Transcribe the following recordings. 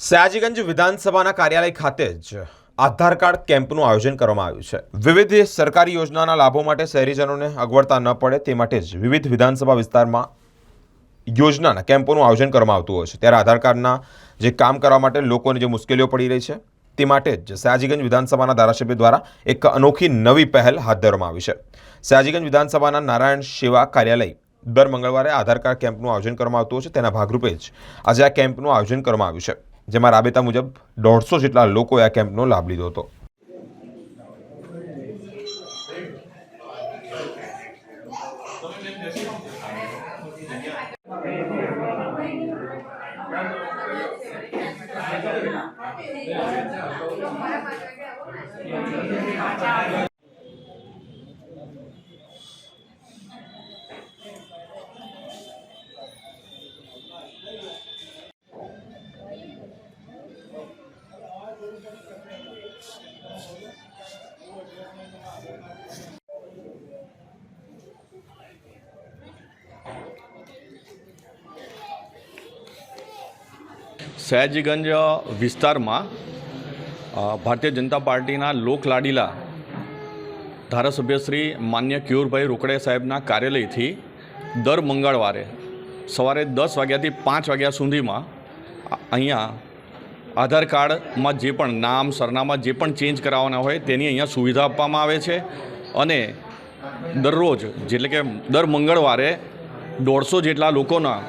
સયાજીગંજ વિધાનસભાના કાર્યાલય ખાતે જ આધાર કાર્ડ કેમ્પનું આયોજન કરવામાં આવ્યું છે. વિવિધ સરકારી યોજનાના લાભો માટે શહેરીજનોને અગવડતા ન પડે તે માટે જ વિવિધ વિધાનસભા વિસ્તારમાં યોજનાના કેમ્પોનું આયોજન કરવામાં આવતું હોય છે. ત્યારે આધાર કાર્ડના જે કામ કરવા માટે લોકોને જે મુશ્કેલીઓ પડી રહી છે, તે માટે જ સયાજીગંજ વિધાનસભાના ધારાસભ્ય દ્વારા એક અનોખી નવી પહેલ હાથ ધરવામાં આવી છે. સયાજીગંજ વિધાનસભાના નારાયણ સેવા કાર્યાલય દર મંગળવારે આધાર કાર્ડ કેમ્પનું આયોજન કરવામાં આવતું હોય છે. તેના ભાગરૂપે જ આજે આ કેમ્પનું આયોજન કરવામાં આવ્યું છે. જેમાં રાબેતા મુજબ દોઢસો જેટલા લોકોએ આ કેમ્પનો લાભ લીધો હતો. સયાજીગંજ વિસ્તારમાં ભારતીય જનતા પાર્ટીના લોકલાડીલા ધારાસભ્ય શ્રી માન્ય કિયુરભાઈ રોકડે સાહેબના કાર્યાલયથી દર મંગળવારે સવારે દસ વાગ્યાથી પાંચ વાગ્યા સુધીમાં અહીંયા આધાર કાર્ડમાં જે પણ નામ, સરનામા જે પણ ચેન્જ કરાવવાના હોય તેની અહીંયા સુવિધા આપવામાં આવે છે અને દરરોજ એટલે કે દર મંગળવારે દોઢસો જેટલા લોકોના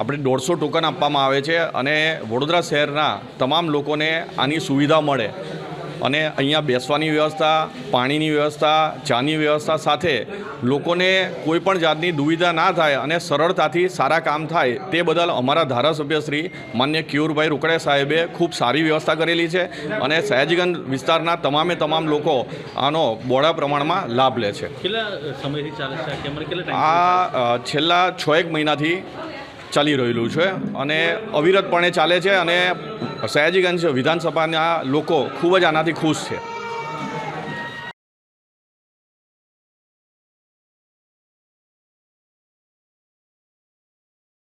આપણે દોઢસો ટોકન આપવામાં આવે છે અને વડોદરા શહેરના તમામ લોકોને આની સુવિધા મળે. અને અહીંયા બેસવાની વ્યવસ્થા પાણીની વ્યવસ્થા ચાની વ્યવસ્થા સાથે લોકોને કોઈપણ જાતની દુવિધા ના થાય અને સરળતાથી સારા કામ થાય તે બદલ અમારા ધારાસભ્ય શ્રી માન્ય ક્યુરભાઈ રોકડે સાહેબે ખૂબ સારી વ્યવસ્થા કરેલી છે અને સયાજીગંજ વિસ્તારના તમામે તમામ લોકો આનો બોડા પ્રમાણમાં લાભ લે છે. આ છેલ્લા છ એક મહિનાથી ચાલી રહેલું છે અને અવિરતપણે ચાલે છે અને સયાજીગંજ વિધાનસભાના લોકો ખૂબ જ આનાથી ખુશ છે.